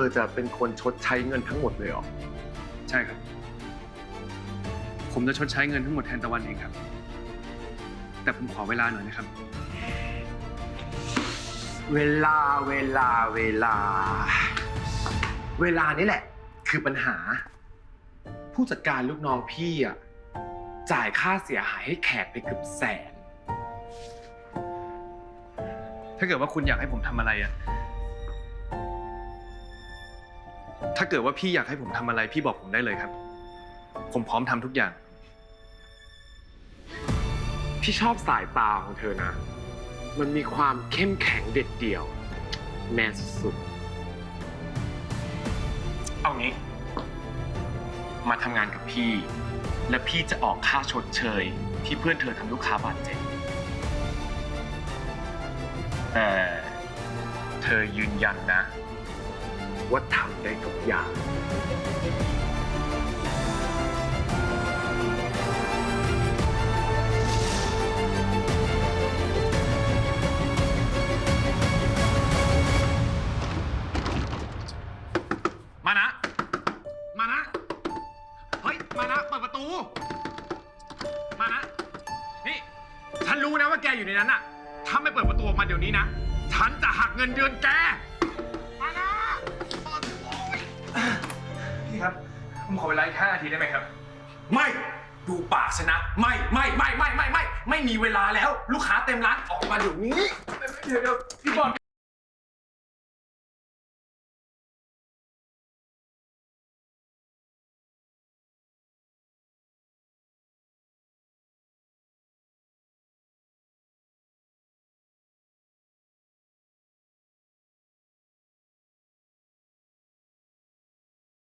อจะเป็นคนชดใช้เงินทั้งหมดเลยเหรอ ใช่ครับ ผมจะชดใช้เงินทั้งหมดแทนตะวันเองครับ แต่ผมขอเวลาหน่อยนะครับ เวลาเวลาเวลา เวลานี่แหละ คือปัญหา ผู้จัดการลูกน้องพี่อะจ่ายค่าเสียหายให้แขกไปเกือบแสน ถ้าเกิดว่าคุณอยากให้ผมทำอะไรอะ ถ้าเกิดว่าพี่อยากให้ผมทำอะไรพี่บอกผมได้เลยครับ ผมพร้อมทำทุกอย่าง พี่ชอบสายตาของเธอนะ มันมีความเข้มแข็งเด็ดเดี่ยว แมนสุดๆเอางี้ มาทำงานกับพี่ และพี่จะออกค่าชดเชย ที่เพื่อนเธอทำลูกค้าบาดเจ็บแต่เธอยืนยันนะ ว่าทำได้ทุก อย่าง มานะ มานะ เฮ้ย มานะ เปิดประตู มานะ นี่ ฉันรู้นะว่าแกอยู่ในนั้นอะถ้าไม่เปิดประตูออกมาเดี๋ยวนี้นะ ฉันจะหักเงินเดือนแก ครับผมขอเวลาอีกห้านาทีได้ไหมครับ ไม่ดูปากฉันนะ ไม่ไม่ไม่ไม่ไม่ไม่ไม่มีเวลาแล้ว ลูกค้าเต็มร้านออกมาเดี๋ยวนี้ เดี๋ยวเดี๋ยวพี่บอล